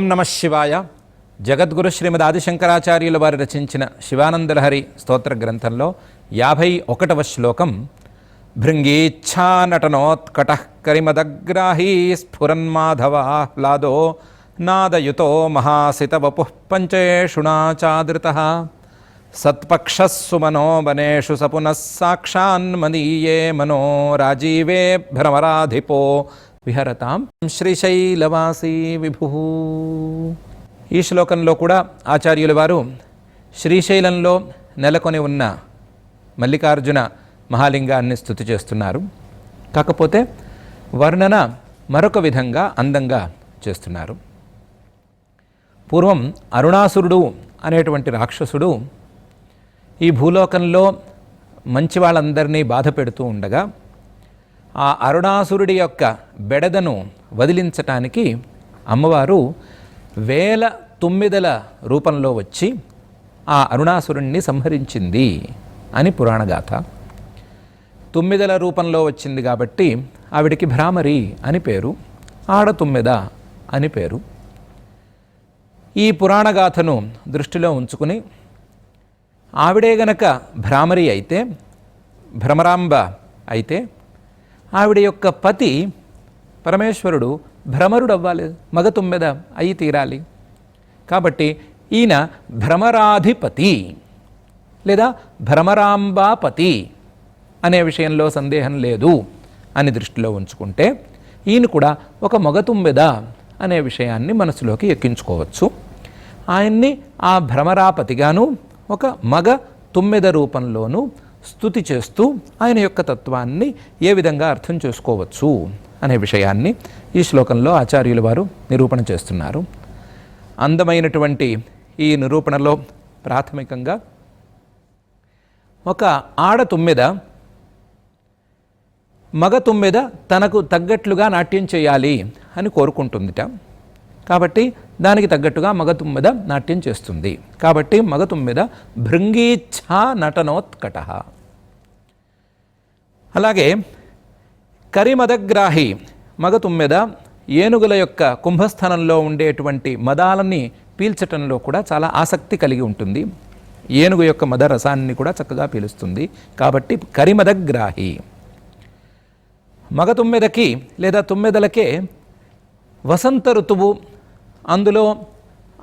ఓం నమ శివాయ. జగద్గురు శ్రీమద్ ఆదిశంకరాచార్యుల వారు రచించిన శివానందలహరి స్తోత్ర గ్రంథంలో యాభై ఒకటవ శ్లోకం భృంగీచ్ఛానటనోత్కట కరిమదగ్రాహీ స్ఫురన్మాధవాహ్లాదో నాదయుతో మహాసిత మహాసితవపు పంచేషుణాచాదృత సత్పక్షస్సుమనో వనేషు సపునః సాక్షాన్మదీయే మనో రాజీవే భ్రమరాధిపో విహరతాం. శ్రీశైలవాసీ విభు. ఈ శ్లోకంలో కూడా ఆచార్యుల వారు శ్రీశైలంలో నెలకొని ఉన్న మల్లికార్జున మహాలింగాన్ని స్థుతి చేస్తున్నారు. కాకపోతే వర్ణన మరొక విధంగా అందంగా చేస్తున్నారు. పూర్వం అరుణాసురుడు అనేటువంటి రాక్షసుడు ఈ భూలోకంలో మంచి వాళ్ళందరినీ బాధ పెడుతూ ఉండగా ఆ అరుణాసురుడి యొక్క బెడదను వదిలించటానికి అమ్మవారు వేల తొమ్మిదల రూపంలో వచ్చి ఆ అరుణాసురుణ్ణి సంహరించింది అని పురాణగాథ తొమ్మిదల రూపంలో వచ్చింది కాబట్టి ఆవిడికి భ్రామరి అని పేరు ఆడ తొమ్మిద అని పేరు. ఈ పురాణగాథను దృష్టిలో ఉంచుకుని ఆవిడే గనక భ్రామరి అయితే భ్రమరాంబ అయితే ఆవిడ యొక్క పతి పరమేశ్వరుడు భ్రమరుడు అవ్వాలి మగ తుమ్మెద అయి తీరాలి. కాబట్టి ఈయన భ్రమరాధిపతి లేదా భ్రమరాంబాపతి అనే విషయంలో సందేహం లేదు అని దృష్టిలో ఉంచుకుంటే ఈయన కూడా ఒక మగ తుమ్మెద అనే విషయాన్ని మనసులోకి ఎక్కించుకోవచ్చు. ఆయన్ని ఆ భ్రమరాపతిగాను ఒక మగ తుమ్మెద రూపంలోనూ స్థుతి చేస్తూ ఆయన యొక్క తత్వాన్ని ఏ విధంగా అర్థం చేసుకోవచ్చు అనే విషయాన్ని ఈ శ్లోకంలో ఆచార్యులు వారు నిరూపణ చేస్తున్నారు. అందమైనటువంటి ఈ నిరూపణలో ప్రాథమికంగా ఒక ఆడ తుమ్మెద మగ తుమ్మెద తనకు తగ్గట్లుగా నాట్యం చేయాలి అని కోరుకుంటుందిట. కాబట్టి దానికి తగ్గట్టుగా మగ నాట్యం చేస్తుంది. కాబట్టి మగతుమ్మెద భృంగీచ్ఛా నటనోత్కట. అలాగే కరిమదగ్రాహి మగతుమ్మెద ఏనుగుల యొక్క కుంభస్థానంలో ఉండేటువంటి మదాలని పీల్చటంలో కూడా చాలా ఆసక్తి కలిగి ఉంటుంది. ఏనుగు యొక్క మద రసాన్ని కూడా చక్కగా పీలుస్తుంది. కాబట్టి కరిమదగ్రాహి మగ తుమ్మెదకి లేదా తుమ్మెదలకే వసంత ఋతువు అందులో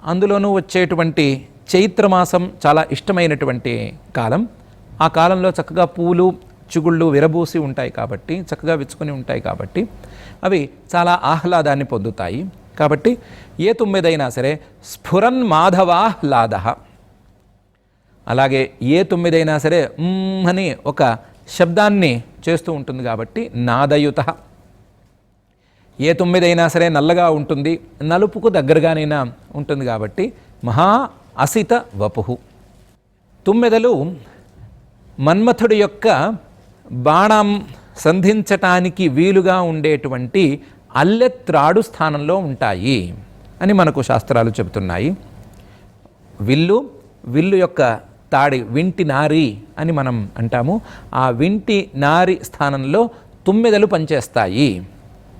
అందులోనూ వచ్చేటువంటి చైత్రమాసం చాలా ఇష్టమైనటువంటి కాలం. ఆ కాలంలో చక్కగా పూలు చిగుళ్ళు విరబూసి ఉంటాయి కాబట్టి చక్కగా విచ్చుకొని ఉంటాయి కాబట్టి అవి చాలా ఆహ్లాదాన్ని పొందుతాయి. కాబట్టి ఏ తొమ్మిదైనా సరే స్ఫురన్ మాధవాహ్లాద అలాగే ఏ తొమ్మిదైనా సరే అని ఒక శబ్దాన్ని చేస్తూ ఉంటుంది కాబట్టి నాదయుత. ఏ తొమ్మిదైనా సరే నల్లగా ఉంటుంది నలుపుకు దగ్గరగానైనా ఉంటుంది కాబట్టి మహా అసిత వపుహు. తుమ్మెదలు మన్మథుడి యొక్క బాణం సంధించటానికి వీలుగా ఉండేటువంటి అల్లెత్రాడు స్థానంలో ఉంటాయి అని మనకు శాస్త్రాలు చెబుతున్నాయి. విల్లు విల్లు యొక్క తాడి వింటి నారి అని మనం అంటాము. ఆ వింటి నారి స్థానంలో తుమ్మెదలు పనిచేస్తాయి.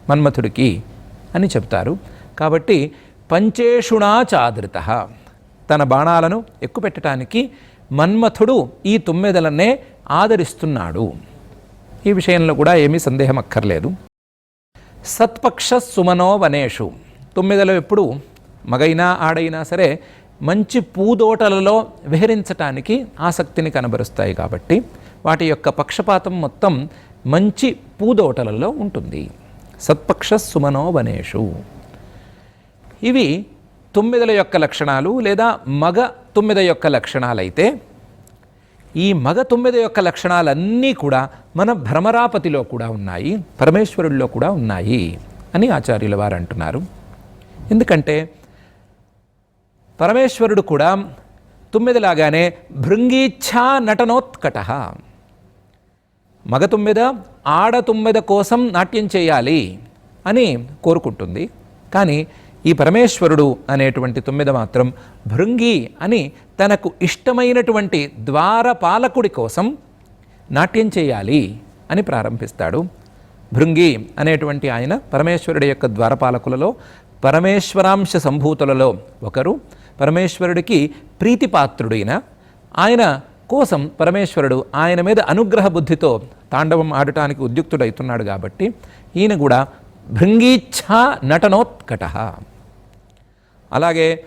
మన్మథుడికి అని చెప్తారు కాబట్టి పంచేషుణా చాదృత. తన బాణాలను ఎక్కుపెట్టడానికి మన్మథుడు ఈ తొమ్మిదలనే ఆదరిస్తున్నాడు. ఈ విషయంలో కూడా ఏమీ సందేహం అక్కర్లేదు. సత్పక్ష సుమనో వనేషు. తొమ్మిదలు ఎప్పుడు మగైనా ఆడైనా సరే మంచి పూదోటలలో విహరించటానికి ఆసక్తిని కనబరుస్తాయి కాబట్టి వాటి యొక్క పక్షపాతం మొత్తం మంచి పూదోటలలో ఉంటుంది. సత్పక్ష సుమనోవనేషు ఇవి తొమ్మిదల యొక్క లక్షణాలు లేదా మగ తొమ్మిద యొక్క లక్షణాలైతే ఈ మగ తొమ్మిది యొక్క లక్షణాలన్నీ కూడా మన భ్రమరాపతిలో కూడా ఉన్నాయి పరమేశ్వరుల్లో కూడా ఉన్నాయి అని ఆచార్యుల వారు అంటున్నారు. ఎందుకంటే పరమేశ్వరుడు కూడా తొమ్మిదిలాగానే భృంగీచ్ఛా నటనోత్కట. మగ తుమ్మెద ఆడ తుమ్మెద కోసం నాట్యం చేయాలి అని కోరుకుంటుంది. కానీ ఈ పరమేశ్వరుడు అనేటువంటి తొమ్మిద మాత్రం భృంగి అని తనకు ఇష్టమైనటువంటి ద్వారపాలకుడి కోసం నాట్యం చేయాలి అని ప్రారంభిస్తాడు. భృంగి అనేటువంటి ఆయన పరమేశ్వరుడి యొక్క ద్వారపాలకులలో పరమేశ్వరాంశ సంభూతులలో ఒకరు. పరమేశ్వరుడికి ప్రీతిపాత్రుడైన ఆయన కోసం పరమేశ్వరుడు ఆయన మీద అనుగ్రహ బుద్ధితో తాండవం ఆడటానికి ఉద్యుక్తుడైతున్నాడు కాబట్టి ఈయన కూడా భృంగీచ్ఛా నటనోత్కట. అలాగే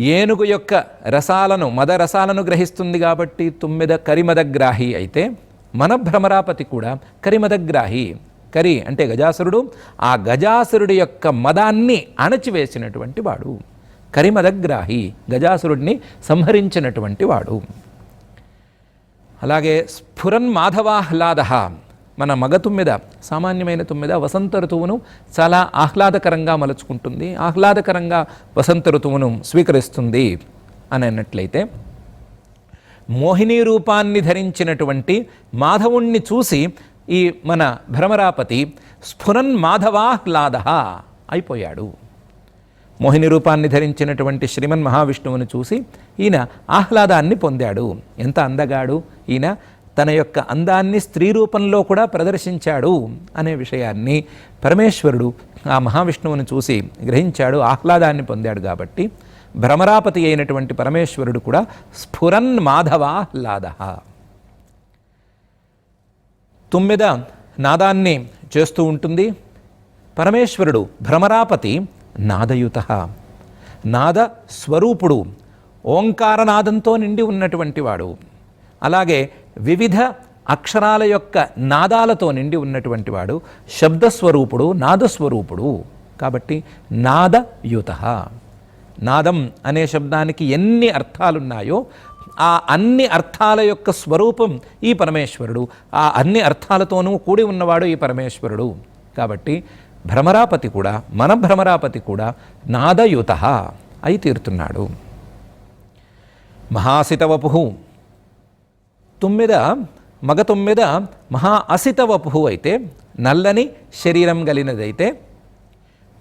ఏనుగు యొక్క రసాలను మద రసాలను గ్రహిస్తుంది కాబట్టి తుమ్మిద కరిమదగ్రాహి అయితే మన భ్రమరాపతి కూడా కరిమదగ్రాహి. కరి అంటే గజాసురుడు ఆ గజాసురుడి యొక్క మదాన్ని అణచివేసినటువంటి వాడు. కరిమదగ్రాహి గజాసురుడిని సంహరించినటువంటి వాడు. అలాగే స్ఫురన్ మాధవాహ్లాద మన మగ తుమ్మెద సామాన్యమైన తుమ్మెద వసంత ఋతువును చాలా ఆహ్లాదకరంగా మలుచుకుంటుంది. ఆహ్లాదకరంగా వసంత ఋతువును స్వీకరిస్తుంది అని అన్నట్లయితే మోహిని రూపాన్ని ధరించినటువంటి మాధవుణ్ణి చూసి ఈ మన భ్రమరాపతి స్ఫురన్ మాధవాహ్లాద అయిపోయాడు. మోహిని రూపాన్ని ధరించినటువంటి శ్రీమన్ మహావిష్ణువుని చూసి ఈయన ఆహ్లాదాన్ని పొందాడు. ఎంత అందగాడు. ఈయన తన యొక్క అందాన్ని స్త్రీ రూపంలో కూడా ప్రదర్శించాడు అనే విషయాన్ని పరమేశ్వరుడు ఆ మహావిష్ణువుని చూసి గ్రహించాడు ఆహ్లాదాన్ని పొందాడు కాబట్టి. భ్రమరాపతి అయినటువంటి పరమేశ్వరుడు కూడా స్ఫురన్ మాధవాహ్లాద తుమ్మిద నాదాన్ని చేస్తూ ఉంటుంది. పరమేశ్వరుడు భ్రమరాపతి నాదయుత. నాద స్వరూపుడు ఓంకారనాదంతో నిండి ఉన్నటువంటి వాడు. అలాగే వివిధ అక్షరాల యొక్క నాదాలతో నిండి ఉన్నటువంటి వాడు శబ్దస్వరూపుడు నాదస్వరూపుడు. కాబట్టి నాదయుత. నాదం అనే శబ్దానికి ఎన్ని అర్థాలున్నాయో ఆ అన్ని అర్థాల యొక్క స్వరూపం ఈ పరమేశ్వరుడు ఆ అన్ని అర్థాలతోనూ కూడి ఉన్నవాడు ఈ పరమేశ్వరుడు. కాబట్టి భ్రమరాపతి కూడా మన భ్రమరాపతి కూడా నాదయుత అయి తీరుతున్నాడు. మహాసితవపు. తుమ్మిద మగ తుమ్మిద మహా అసితవపు అయితే నల్లని శరీరం కలిగినదైతే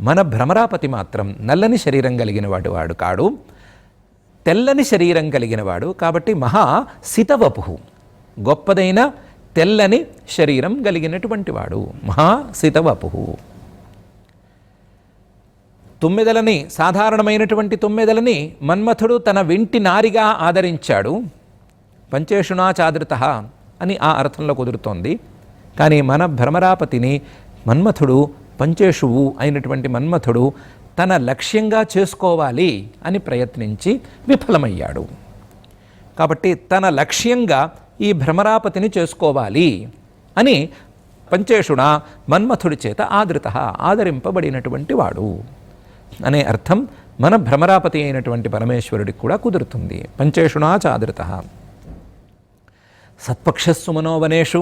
మన భ్రమరాపతి మాత్రం నల్లని శరీరం కలిగిన వాడు వాడు కాడు. తెల్లని శరీరం కలిగినవాడు కాబట్టి మహా సితవపు. గొప్పదైన తెల్లని శరీరం కలిగినటువంటి వాడు. మహా సితవపు. తుమ్మెదలని సాధారణమైనటువంటి తుమ్మెదలని మన్మథుడు తన వింటి నారిగా ఆదరించాడు. పంచేషుణాచాదృత అని ఆ అర్థంలో కుదురుతోంది. కానీ మన భ్రమరాపతిని మన్మథుడు పంచేషువు అయినటువంటి మన్మథుడు తన లక్ష్యంగా చేసుకోవాలి అని ప్రయత్నించి విఫలమయ్యాడు. కాబట్టి తన లక్ష్యంగా ఈ భ్రమరాపతిని చేసుకోవాలి అని పంచేషుణ మన్మథుడి చేత ఆదృత ఆదరింపబడినటువంటి వాడు. అనే అర్థం మన భ్రమరాపతి అయినటువంటి పరమేశ్వరుడికి కూడా కుదురుతుంది. పంచేషుణా చాదృత సత్పక్షస్సు మనోవనేషు.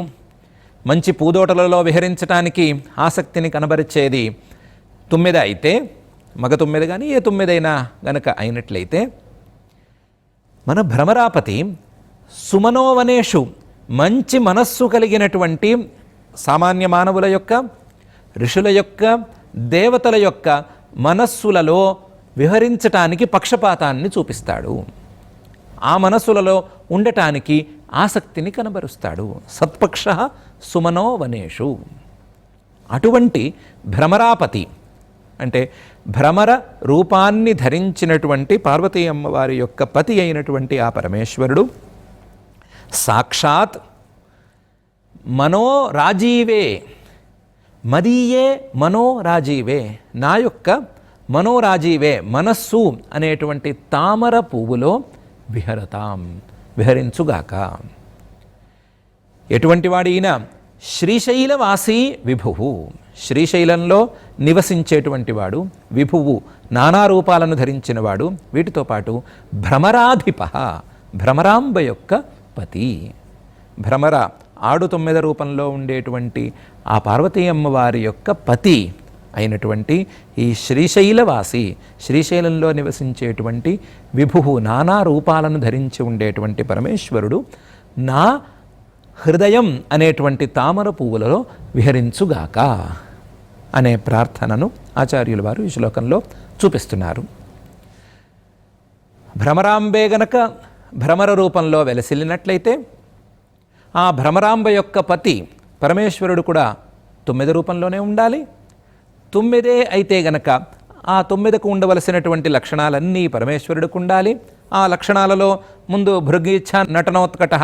మంచి పూదోటలలో విహరించటానికి ఆసక్తిని కనబరిచేది తుమ్మెద అయితే మగ తుమ్మెద కానీ ఏ తుమ్మెదైనా గనక అయినట్లయితే మన భ్రమరాపతి సుమనోవనేషు మంచి మనస్సు కలిగినటువంటి సామాన్య మానవుల యొక్క ఋషుల యొక్క దేవతల యొక్క మనస్సులలో విహరించటానికి పక్షపాతాన్ని చూపిస్తాడు. ఆ మనస్సులలో ఉండటానికి ఆసక్తిని కనబరుస్తాడు. సత్పక్ష సుమనో వనేషు. అటువంటి భ్రమరాపతి అంటే భ్రమర రూపాన్ని ధరించినటువంటి పార్వతీ అమ్మవారి యొక్క పతి అయినటువంటి ఆ పరమేశ్వరుడు సాక్షాత్ మనోరాజీవే మదీయే మనోరాజీవే నా యొక్క మనోరాజీవే మనస్సు అనేటువంటి తామర పువ్వులో విహరతాం. విహరించుగాక. ఎటువంటి వాడు ఈయన శ్రీశైలవాసి విభువు శ్రీశైలంలో నివసించేటువంటి వాడు విభువు నానా రూపాలను ధరించినవాడు వీటితో పాటు భ్రమరాధిప భ్రమరాంబ యొక్క పతి. భ్రమర ఆడు తొమ్మిద రూపంలో ఉండేటువంటి ఆ పార్వతీ అమ్మవారి యొక్క పతి అయినటువంటి ఈ శ్రీశైలవాసి శ్రీశైలంలో నివసించేటువంటి విభు నానా రూపాలను ధరించి ఉండేటువంటి పరమేశ్వరుడు నా హృదయం అనేటువంటి తామర పువ్వులలో విహరించుగాక అనే ప్రార్థనను ఆచార్యుల వారు ఈ శ్లోకంలో చూపిస్తున్నారు. భ్రమరాంబే గనక భ్రమర రూపంలో వెలసిల్లినట్లయితే ఆ భ్రమరాంబ యొక్క పతి పరమేశ్వరుడు కూడా తొమ్మిది రూపంలోనే ఉండాలి. తొమ్మిదే అయితే గనక ఆ తొమ్మిదకు ఉండవలసినటువంటి లక్షణాలన్నీ పరమేశ్వరుడికి ఉండాలి. ఆ లక్షణాలలో ముందు భృగీచ్ఛ నటనోత్కట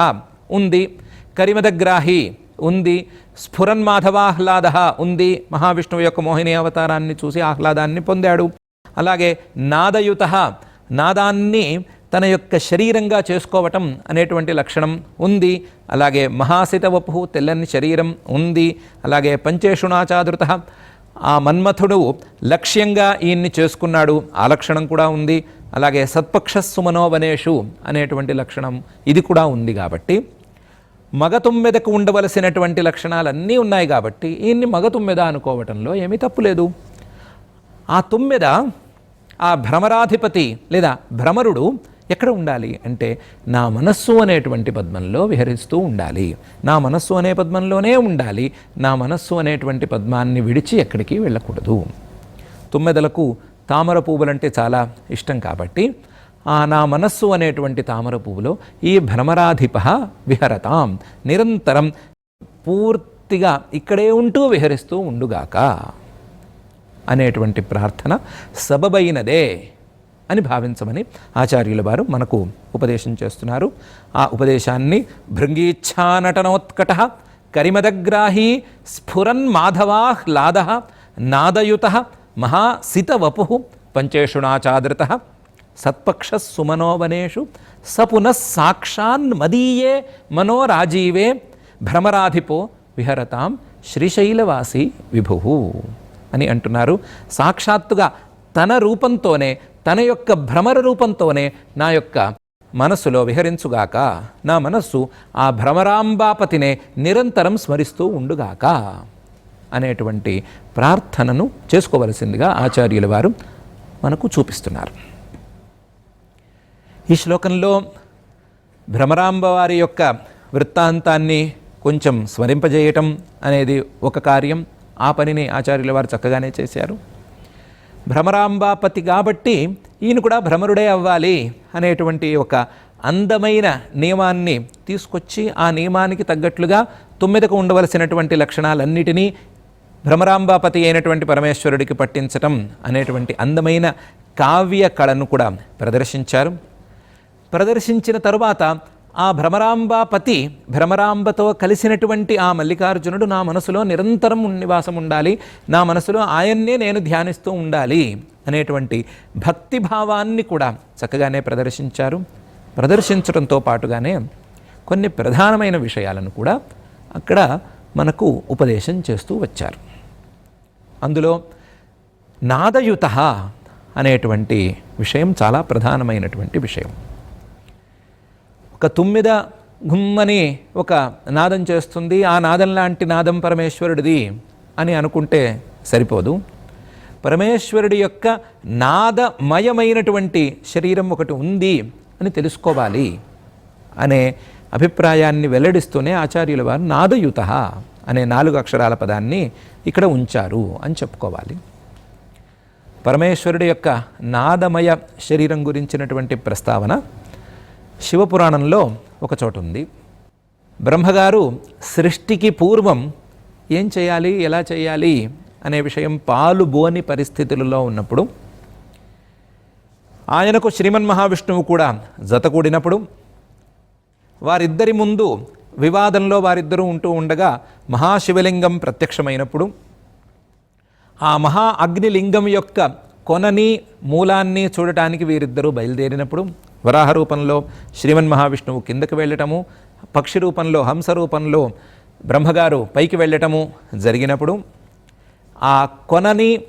ఉంది కరిమదగ్రాహి ఉంది స్ఫురన్మాధవాహ్లాద ఉంది. మహావిష్ణువు యొక్క మోహిని అవతారాన్ని చూసి ఆహ్లాదాన్ని పొందాడు. అలాగే నాదయుత నాదాన్ని తన యొక్క శరీరంగా చేసుకోవటం అనేటువంటి లక్షణం ఉంది. అలాగే మహాసిత వపు తెల్లని శరీరం ఉంది. అలాగే పంచేషుణాచాదృత ఆ మన్మథుడు లక్ష్యంగా ఈయన్ని చేసుకున్నాడు. ఆ లక్షణం కూడా ఉంది. అలాగే సత్పక్ష సుమనోవనేషు అనేటువంటి లక్షణం ఇది కూడా ఉంది కాబట్టి. మగ తుమ్మెదకు ఉండవలసినటువంటి లక్షణాలన్నీ ఉన్నాయి కాబట్టి ఈయన్ని మగ తుమ్మెద అనుకోవటంలో ఏమీ తప్పులేదు ఆ తుమ్మెద ఆ భ్రమరాధిపతి లేదా భ్రమరుడు ఎక్కడ ఉండాలి అంటే నా మనస్సు అనేటువంటి పద్మంలో విహరిస్తూ ఉండాలి. నా మనస్సు అనే పద్మంలోనే ఉండాలి. నా మనస్సు అనేటువంటి పద్మాన్ని విడిచి ఎక్కడికి వెళ్ళకూడదు. తుమ్మెదలకు తామర పువ్వులంటే చాలా ఇష్టం కాబట్టి ఆ నా మనస్సు అనేటువంటి తామర పువ్వులో ఈ భ్రమరాధిప విహరతాం. నిరంతరం పూర్తిగా ఇక్కడే ఉంటూ విహరిస్తూ ఉండుగాక అనేటువంటి ప్రార్థన సబబైనదే. అని భావించమని ఆచార్యుల వారు మనకు ఉపదేశం చేస్తున్నారు. ఆ ఉపదేశాన్ని భృంగీచ్ఛానటనోత్కట కరిమదగ్రాహీ స్ఫురన్ మాధవాహ్లాద నాదయుత మహాసితవపు పంచేషుణాచాదృత సత్పక్ష సుమనోవనేషు సపునః సాక్షాన్ మదీయే మనోరాజీవే భ్రమరాధిపో విహరతాం శ్రీశైలవాసి విభు అని అంటున్నారు. సాక్షాత్తుగా తన రూపంతోనే తన యొక్క భ్రమర రూపంతోనే నా యొక్క మనస్సులో విహరించుగాక. నా మనస్సు ఆ భ్రమరాంబాపతినే నిరంతరం స్మరిస్తూ ఉండుగాక అనేటువంటి ప్రార్థనను చేసుకోవలసిందిగా ఆచార్యుల వారు మనకు చూపిస్తున్నారు. ఈ శ్లోకంలో భ్రమరాంబ వారి యొక్క వృత్తాంతాన్ని కొంచెం స్మరింపజేయటం అనేది ఒక కార్యం. ఆ పనిని ఆచార్యుల వారు చక్కగానే చేశారు. భ్రమరాంబాపతి కాబట్టి ఈయన కూడా భ్రమరుడే అవ్వాలి అనేటువంటి ఒక అందమైన నియమాన్ని తీసుకొచ్చి ఆ నియమానికి తగ్గట్లుగా తొమ్మిదకు ఉండవలసినటువంటి లక్షణాలన్నిటినీ భ్రమరాంబాపతి అయినటువంటి పరమేశ్వరుడికి పట్టించటం అనేటువంటి అందమైన కావ్య కళను కూడా ప్రదర్శించారు. ప్రదర్శించిన తరువాత ఆ భ్రమరాంబాపతి భ్రమరాంబతో కలిసినటువంటి ఆ మల్లికార్జునుడు నా మనసులో నిరంతరం నివాసం ఉండాలి. నా మనసులో ఆయన్నే నేను ధ్యానిస్తూ ఉండాలి అనేటువంటి భక్తి భావాన్ని కూడా చక్కగానే ప్రదర్శించారు. ప్రదర్శించడంతో పాటుగానే కొన్ని ప్రధానమైన విషయాలను కూడా అక్కడ మనకు ఉపదేశం చేస్తూ వచ్చారు. అందులో నాదయుత అనేటువంటి విషయం చాలా ప్రధానమైనటువంటి విషయం. ఒక తుమ్మిద గుమ్మని ఒక నాదం చేస్తుంది. ఆ నాదం లాంటి నాదం పరమేశ్వరుడిది అని అనుకుంటే సరిపోదు. పరమేశ్వరుడి యొక్క నాదమయమైనటువంటి శరీరం ఒకటి ఉంది అని తెలుసుకోవాలి అనే అభిప్రాయాన్ని వెల్లడిస్తూనే ఆచార్యుల వారు నాదయుత అనే నాలుగు అక్షరాల పదాన్ని ఇక్కడ ఉంచారు అని చెప్పుకోవాలి. పరమేశ్వరుడి యొక్క నాదమయ శరీరం గురించినటువంటి ప్రస్తావన శివపురాణంలో ఒక చోటు ఉంది బ్రహ్మగారు సృష్టికి పూర్వం ఏం చేయాలి ఎలా చేయాలి అనే విషయం పాలు బోని పరిస్థితులలో ఉన్నప్పుడు ఆయనకు శ్రీమన్ మహావిష్ణువు కూడా జతకూడినప్పుడు వారిద్దరి ముందు వివాదంలో వారిద్దరూ ఉంటూ ఉండగా మహాశివలింగం ప్రత్యక్షమైనప్పుడు ఆ మహా అగ్నిలింగం యొక్క కొనని మూలాన్ని చూడటానికి వీరిద్దరూ బయలుదేరినప్పుడు వరాహ రూపంలో శ్రీమన్ మహావిష్ణువు కిందకు వెళ్ళటము పక్షి రూపంలో హంస రూపంలో బ్రహ్మగారు పైకి వెళ్ళటము జరిగినప్పుడు ఆ కొనని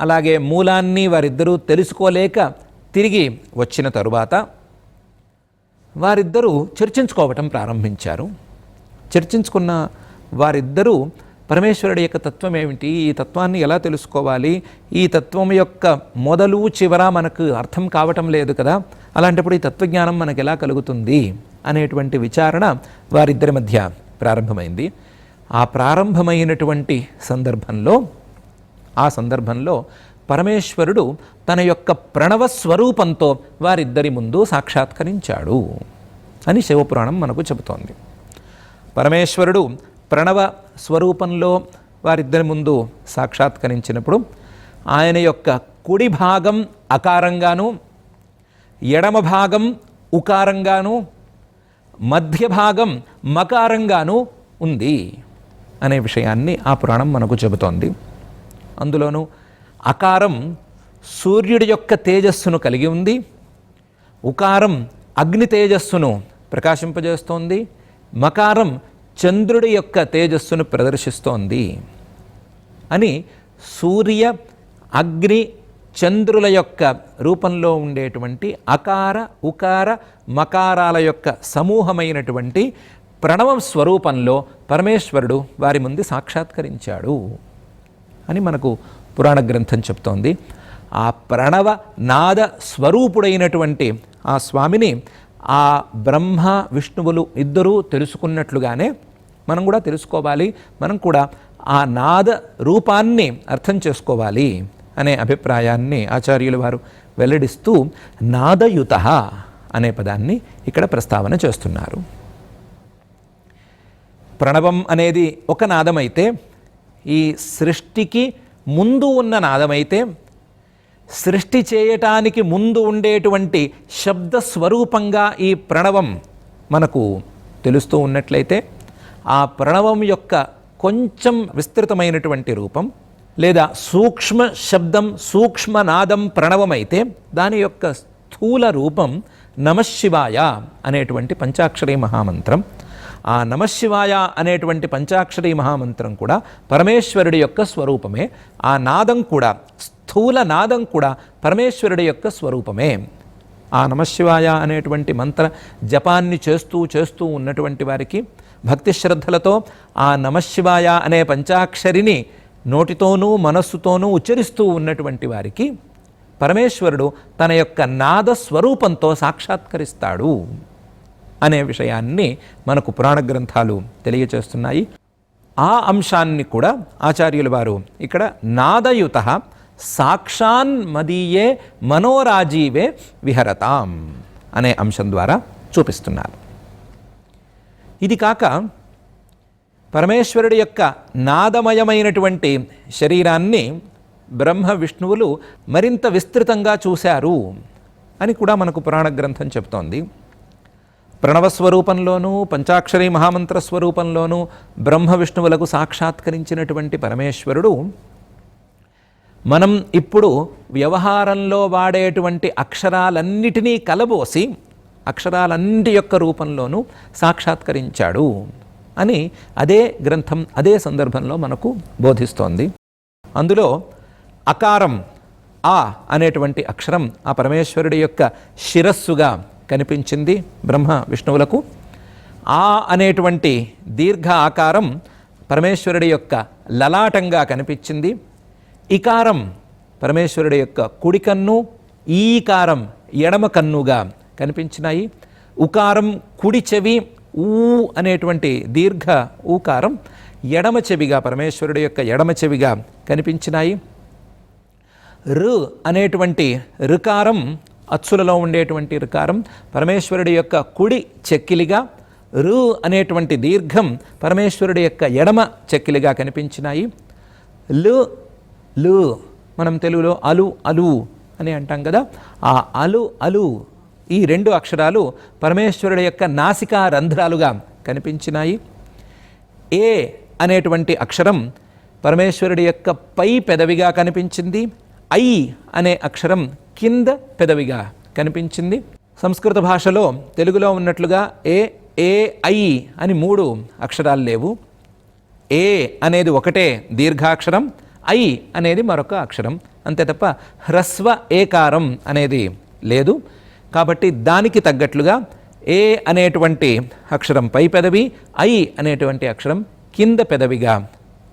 అలాగే మూలాన్ని వారిద్దరూ తెలుసుకోలేక తిరిగి వచ్చిన తరువాత వారిద్దరూ చర్చించుకోవటం ప్రారంభించారు. చర్చించుకున్న వారిద్దరూ పరమేశ్వరుడి యొక్క తత్వం ఏమిటి ఈ తత్వాన్ని ఎలా తెలుసుకోవాలి ఈ తత్వం యొక్క మొదలు చివర మనకు అర్థం కావటం లేదు కదా అలాంటప్పుడు ఈ తత్వజ్ఞానం మనకు ఎలా కలుగుతుంది అనేటువంటి విచారణ వారిద్దరి మధ్య ప్రారంభమైంది. ఆ ప్రారంభమైనటువంటి సందర్భంలో ఆ సందర్భంలో పరమేశ్వరుడు తన యొక్క ప్రణవ స్వరూపంతో వారిద్దరి ముందు సాక్షాత్కరించాడు అని శివపురాణం మనకు చెబుతోంది. పరమేశ్వరుడు ప్రణవ స్వరూపంలో వారిద్దరి ముందు సాక్షాత్కరించినప్పుడు ఆయన యొక్క కుడి భాగం అకారంగాను ఎడమ భాగం ఉకారంగాను మధ్య భాగం మకారంగాను ఉంది అనే విషయాన్ని ఆ పురాణం మనకు చెబుతోంది. అందులోనూ అకారం సూర్యుడి యొక్క తేజస్సును కలిగి ఉంది. ఉకారం అగ్ని తేజస్సును ప్రకాశింపజేస్తోంది. మకారం చంద్రుడి యొక్క తేజస్సును ప్రదర్శిస్తోంది అని సూర్య అగ్ని చంద్రుల యొక్క రూపంలో ఉండేటువంటి అకార ఉకార మకారాల యొక్క సమూహమైనటువంటి ప్రణవ స్వరూపంలో పరమేశ్వరుడు వారి ముందు సాక్షాత్కరించాడు అని మనకు పురాణ గ్రంథం చెప్తోంది. ఆ ప్రణవ నాద స్వరూపుడైనటువంటి ఆ స్వామిని ఆ బ్రహ్మ విష్ణువులు ఇద్దరూ తెలుసుకున్నట్లుగానే మనం కూడా తెలుసుకోవాలి. మనం కూడా ఆ నాద రూపాన్ని అర్థం చేసుకోవాలి. అనే అభిప్రాయాన్ని ఆచార్యులు వారు వెల్లడిస్తూ నాదయుత అనే పదాన్ని ఇక్కడ ప్రస్తావన చేస్తున్నారు. ప్రణవం అనేది ఒక నాదమైతే ఈ సృష్టికి ముందు ఉన్న నాదమైతే సృష్టి చేయటానికి ముందు ఉండేటువంటి శబ్ద స్వరూపంగా ఈ ప్రణవం మనకు తెలుస్తూ ఉన్నట్లయితే ఆ ప్రణవం యొక్క కొంచెం విస్తృతమైనటువంటి రూపం లేదా సూక్ష్మ శబ్దం సూక్ష్మనాదం ప్రణవమైతే దాని యొక్క స్థూల రూపం నమశివాయ అనేటువంటి పంచాక్షరీ మహామంత్రం. ఆ నమశివాయ అనేటువంటి పంచాక్షరీ మహామంత్రం కూడా పరమేశ్వరుడి యొక్క స్వరూపమే. ఆ నాదం కూడా స్థూల నాదం కూడా పరమేశ్వరుడి యొక్క స్వరూపమే. ఆ నమశివాయ అనేటువంటి మంత్ర జపాన్ని చేస్తూ చేస్తూ ఉన్నటువంటి వారికి భక్తి శ్రద్ధలతో ఆ నమశివాయ అనే పంచాక్షరిని నోటితోనూ మనస్సుతోనూ ఉచ్చరిస్తూ ఉన్నటువంటి వారికి పరమేశ్వరుడు తన యొక్క నాద స్వరూపంతో సాక్షాత్కరిస్తాడు అనే విషయాన్ని మనకు పురాణ గ్రంథాలు తెలియచేస్తున్నాయి. ఆ అంశాన్ని కూడా ఆచార్యుల వారు ఇక్కడ నాదయుత సాక్షాన్ మదీయే మనోరాజీవే విహరతాం అనే అంశం ద్వారా చూపిస్తున్నారు. ఇది కాక పరమేశ్వరుడి యొక్క నాదమయమైనటువంటి శరీరాన్ని బ్రహ్మ విష్ణువులు మరింత విస్తృతంగా చూశారు అని కూడా మనకు పురాణ గ్రంథం చెప్తోంది. ప్రణవ స్వరూపంలోనూ పంచాక్షరి మహామంత్ర స్వరూపంలోనూ బ్రహ్మ విష్ణువులకు సాక్షాత్కరించినటువంటి పరమేశ్వరుడు మనం ఇప్పుడు వ్యవహారంలో వాడేటువంటి అక్షరాలన్నిటినీ కలబోసి అక్షరాలన్నిటి యొక్క రూపంలోనూ సాక్షాత్కరించాడు. అని అదే గ్రంథం అదే సందర్భంలో మనకు బోధిస్తోంది. అందులో అకారం ఆ అనేటువంటి అక్షరం ఆ పరమేశ్వరుడి యొక్క శిరస్సుగా కనిపించింది బ్రహ్మ విష్ణువులకు. ఆ అనేటువంటి దీర్ఘ ఆకారం పరమేశ్వరుడి యొక్క లలాటంగా కనిపించింది. ఇకారం పరమేశ్వరుడి యొక్క కుడి కన్ను ఈకారం ఎడమ కన్నుగా కనిపించినాయి. ఉకారం కుడి చెవి ఊ అనేటువంటి దీర్ఘ ఊకారం ఎడమ చెవిగా పరమేశ్వరుడి యొక్క ఎడమ చెవిగా కనిపించినాయి. రు అనేటువంటి రుకారం అచ్చులలో ఉండేటువంటి రుకారం పరమేశ్వరుడి యొక్క కుడి చెక్కిలిగా రు అనేటువంటి దీర్ఘం పరమేశ్వరుడి యొక్క ఎడమ చెక్కిలిగా కనిపించినాయి. లు లు మనం తెలుగులో అలు అలు అని అంటాం కదా. ఆ అలు అలు ఈ రెండు అక్షరాలు పరమేశ్వరుడి యొక్క నాసికా రంధ్రాలుగా కనిపించినాయి. ఏ అనేటువంటి అక్షరం పరమేశ్వరుడి యొక్క పై పెదవిగా కనిపించింది. ఐ అనే అక్షరం కింద పెదవిగా కనిపించింది. సంస్కృత భాషలో తెలుగులో ఉన్నట్లుగా ఏ ఏ ఐ అని మూడు అక్షరాలు లేవు. ఏ అనేది ఒకటే దీర్ఘాక్షరం. ఐ అనేది మరొక అక్షరం. అంతే తప్ప హ్రస్వ ఏకారం అనేది లేదు. కాబట్టి దానికి తగ్గట్లుగా ఏ అనేటువంటి అక్షరం పై పెదవి ఐ అనేటువంటి అక్షరం కింద పెదవిగా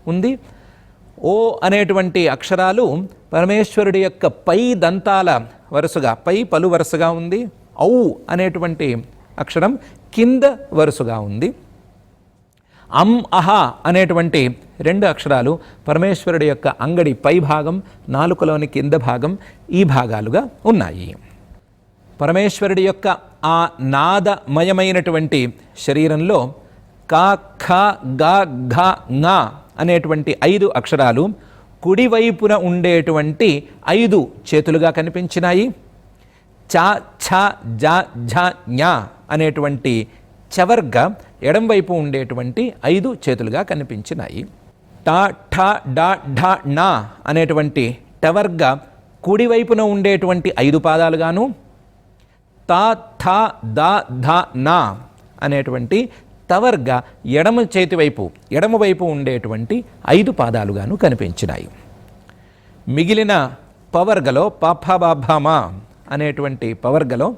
ఉంది. ఓ అనేటువంటి అక్షరాలు పరమేశ్వరుడి యొక్క పై దంతాల వరుసగా పై పలు వరుసగా ఉంది. ఔ అనేటువంటి అక్షరం కింద వరుసగా ఉంది. అం అహ అనేటువంటి రెండు అక్షరాలు పరమేశ్వరుడి యొక్క అంగడి పై భాగం నాలుకలోని కింద భాగం ఈ భాగాలుగా ఉన్నాయి. పరమేశ్వరుడి యొక్క ఆ నాదమయమైనటువంటి శరీరంలో కా ఖ గ ఘ ङ అనేటువంటి ఐదు అక్షరాలు కుడివైపున ఉండేటువంటి ఐదు చేతులుగా కనిపించినాయి. చ ఛ జ ఝ ఞ అనేటువంటి చవర్గ ఎడంవైపు ఉండేటువంటి ఐదు చేతులుగా కనిపించినాయి. ట ఠ డ ఢ ణ అనేటువంటి టవర్గ కుడివైపున ఉండేటువంటి ఐదు పాదాలుగాను త థ ద ధ నా అనేటువంటి తవర్గ ఎడమ చేతి వైపు ఎడమ వైపు ఉండేటువంటి ఐదు పాదాలుగాను కనిపించినాయి. మిగిలిన పవర్గలో పఫ అనేటువంటి పవర్గలో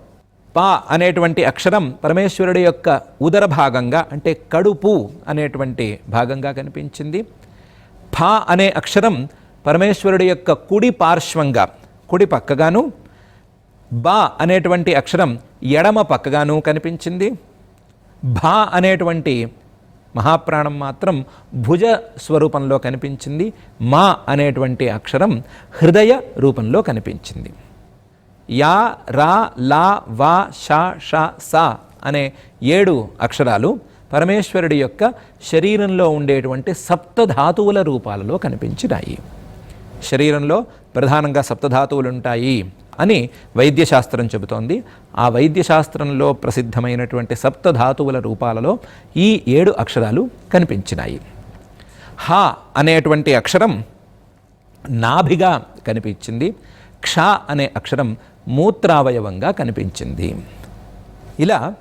పా అనేటువంటి అక్షరం పరమేశ్వరుడి యొక్క ఉదర భాగంగా అంటే కడుపు అనేటువంటి భాగంగా కనిపించింది. ఫ అనే అక్షరం పరమేశ్వరుడి యొక్క కుడి పార్శ్వంగా కుడి పక్కగాను బా అనేటువంటి అక్షరం ఎడమ పక్కగాను కనిపించింది. భా అనేటువంటి మహాప్రాణం మాత్రం భుజ స్వరూపంలో కనిపించింది. మా అనేటువంటి అక్షరం హృదయ రూపంలో కనిపించింది. యా రా లా వా షా షా సా అనే ఏడు అక్షరాలు పరమేశ్వరుడి యొక్క శరీరంలో ఉండేటువంటి సప్తధాతువుల రూపాలలో కనిపించినాయి. శరీరంలో ప్రధానంగా సప్తధాతువులు ఉంటాయి అని వైద్యశాస్త్రం చెబుతోంది. ఆ వైద్యశాస్త్రంలో ప్రసిద్ధమైనటువంటి సప్తధాతువుల రూపాలలో ఈ ఏడు అక్షరాలు కనిపించినాయి. హ అనేటువంటి అక్షరం నాభిగా కనిపించింది. క్ష అనే అక్షరం మూత్రావయవంగా కనిపించింది. ఇలా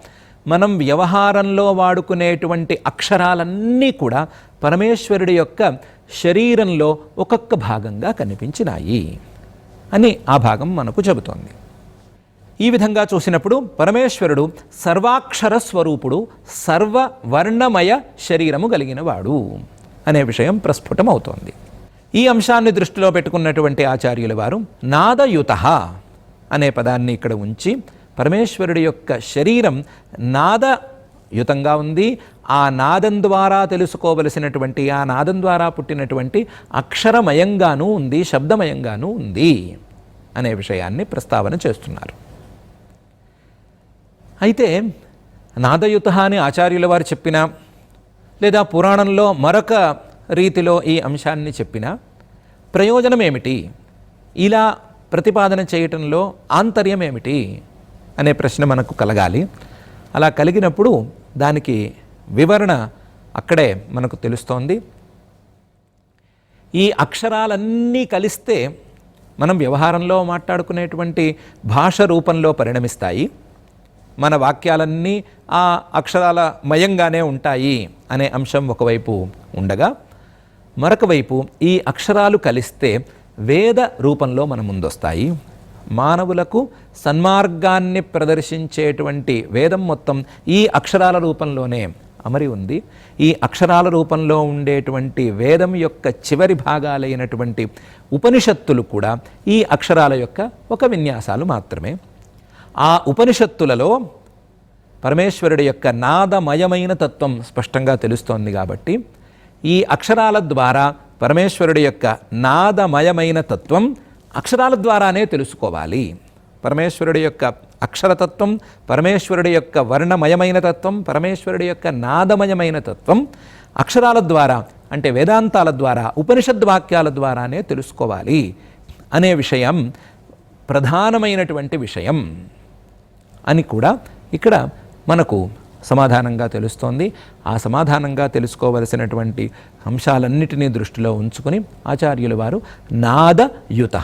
మనం వ్యవహారంలో వాడుకునేటువంటి అక్షరాలన్నీ కూడా పరమేశ్వరుడి యొక్క శరీరంలో ఒక్కొక్క భాగంగా కనిపించినాయి. అని ఆ భాగం మనకు చెబుతోంది. ఈ విధంగా చూసినప్పుడు పరమేశ్వరుడు సర్వాక్షర స్వరూపుడు సర్వవర్ణమయ శరీరము కలిగినవాడు అనే విషయం ప్రస్ఫుటం అవుతోంది ఈ అంశాన్ని దృష్టిలో పెట్టుకున్నటువంటి ఆచార్యుల వారు నాదయుత అనే పదాన్ని ఇక్కడ ఉంచి పరమేశ్వరుడి యొక్క శరీరం నాదయుతంగా ఉంది ఆ నాదం ద్వారా తెలుసుకోవలసినటువంటి ఆ నాదం ద్వారా పుట్టినటువంటి అక్షరమయంగానూ ఉంది శబ్దమయంగానూ ఉంది అనే విషయాన్ని ప్రస్తావన చేస్తున్నారు. అయితే నాదయుత అని ఆచార్యుల వారు చెప్పిన లేదా పురాణంలో మరొక రీతిలో ఈ అంశాన్ని చెప్పిన ప్రయోజనం ఏమిటి ఇలా ప్రతిపాదన చేయటంలో ఆంతర్యం ఏమిటి అనే ప్రశ్న మనకు కలగాలి. అలా కలిగినప్పుడు దానికి వివరణ అక్కడే మనకు తెలుస్తోంది. ఈ అక్షరాలన్నీ కలిస్తే మనం వ్యవహారంలో మాట్లాడుకునేటువంటి భాష రూపంలో పరిణమిస్తాయి. మన వాక్యాలన్నీ ఆ అక్షరాల మయంగానే ఉంటాయి అనే అంశం ఒకవైపు ఉండగా మరొక వైపు ఈ అక్షరాలు కలిస్తే వేద రూపంలో మన ముందొస్తాయి. మానవులకు సన్మార్గాన్ని ప్రదర్శించేటువంటి వేదం మొత్తం ఈ అక్షరాల రూపంలోనే అమరి ఉంది. ఈ అక్షరాల రూపంలో ఉండేటువంటి వేదం యొక్క చివరి భాగాలైనటువంటి ఉపనిషత్తులు కూడా ఈ అక్షరాల యొక్క ఒక విన్యాసాలు మాత్రమే. ఆ ఉపనిషత్తులలో పరమేశ్వరుడి యొక్క నాదమయమైన తత్వం స్పష్టంగా తెలుస్తోంది కాబట్టి ఈ అక్షరాల ద్వారా పరమేశ్వరుడి యొక్క నాదమయమైన తత్వం అక్షరాల ద్వారానే తెలుసుకోవాలి. పరమేశ్వరుడి యొక్క అక్షరతత్వం పరమేశ్వరుడి యొక్క వర్ణమయమైన తత్వం పరమేశ్వరుడి యొక్క నాదమయమైన తత్వం అక్షరాల ద్వారా అంటే వేదాంతాల ద్వారా ఉపనిషద్ వాక్యాల ద్వారానే తెలుసుకోవాలి అనే విషయం ప్రధానమైనటువంటి విషయం అని కూడా ఇక్కడ మనకు సమాధానంగా తెలుస్తోంది. ఆ సమాధానంగా తెలుసుకోవలసినటువంటి అంశాలన్నిటినీ దృష్టిలో ఉంచుకొని ఆచార్యుల వారు నాదయుత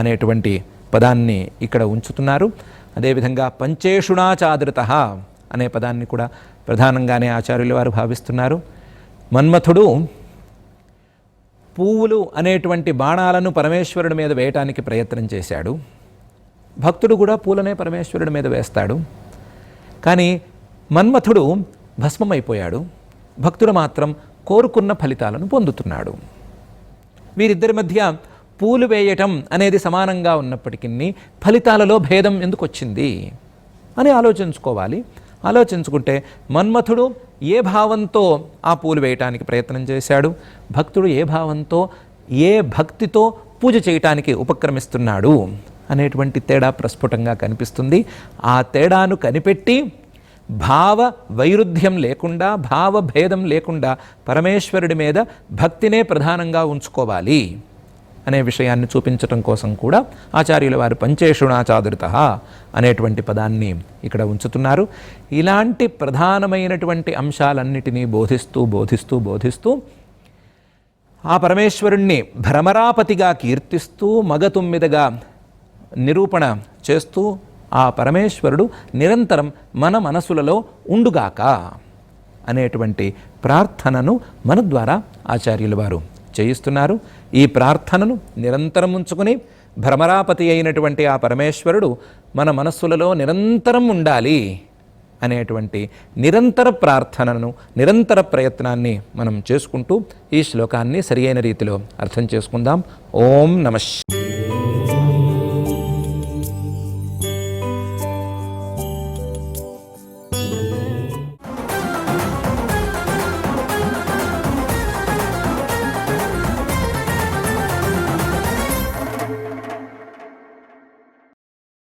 అనేటువంటి పదాన్ని ఇక్కడ ఉంచుతున్నారు. అదేవిధంగా పంచేషుణాచాదృత అనే పదాన్ని కూడా ప్రధానంగానే ఆచార్యుల వారు భావిస్తున్నారు. మన్మథుడు పువ్వులు అనేటువంటి బాణాలను పరమేశ్వరుడి మీద వేయటానికి ప్రయత్నం చేశాడు. భక్తుడు కూడా పూలనే పరమేశ్వరుడి మీద వేస్తాడు. కానీ మన్మథుడు భస్మమైపోయాడు. భక్తుడు మాత్రం కోరుకున్న ఫలితాలను పొందుతున్నాడు. వీరిద్దరి మధ్య పూలు వేయటం అనేది సమానంగా ఉన్నప్పటికీ ఫలితాలలో భేదం ఎందుకు వచ్చింది అని ఆలోచించుకోవాలి. ఆలోచించుకుంటే మన్మథుడు ఏ భావంతో ఆ పూలు వేయటానికి ప్రయత్నం చేశాడు? భక్తుడు ఏ భావంతో ఏ భక్తితో పూజ చేయటానికి ఉపక్రమిస్తున్నాడు? అనేటువంటి తేడా ప్రస్ఫుటంగా కనిపిస్తుంది. ఆ తేడాను కనిపెట్టి భావ వైరుధ్యం లేకుండా భావభేదం లేకుండా పరమేశ్వరుడి మీద భక్తినే ప్రధానంగా ఉంచుకోవాలి. అనే విషయాన్ని చూపించటం కోసం కూడా ఆచార్యుల వారు పంచేషుణాచాదురిత అనేటువంటి పదాన్ని ఇక్కడ ఉంచుతున్నారు. ఇలాంటి ప్రధానమైనటువంటి అంశాలన్నిటినీ బోధిస్తూ బోధిస్తూ బోధిస్తూ ఆ పరమేశ్వరుణ్ణి భ్రమరాపతిగా కీర్తిస్తూ మగ తొమ్మిదిగా నిరూపణ చేస్తూ ఆ పరమేశ్వరుడు నిరంతరం మన మనసులలో ఉండుగాక అనేటువంటి ప్రార్థనను మన ద్వారా ఆచార్యుల వారు చేయిస్తున్నారు. ఈ ప్రార్థనను నిరంతరం ఉంచుకుని భ్రమరాపతి అయినటువంటి ఆ పరమేశ్వరుడు మన మనస్సులలో నిరంతరం ఉండాలి అనేటువంటి నిరంతర ప్రార్థనను నిరంతర ప్రయత్నాన్ని మనం చేసుకుంటూ ఈ శ్లోకాన్ని సరియైన రీతిలో అర్థం చేసుకుందాం. ఓం నమ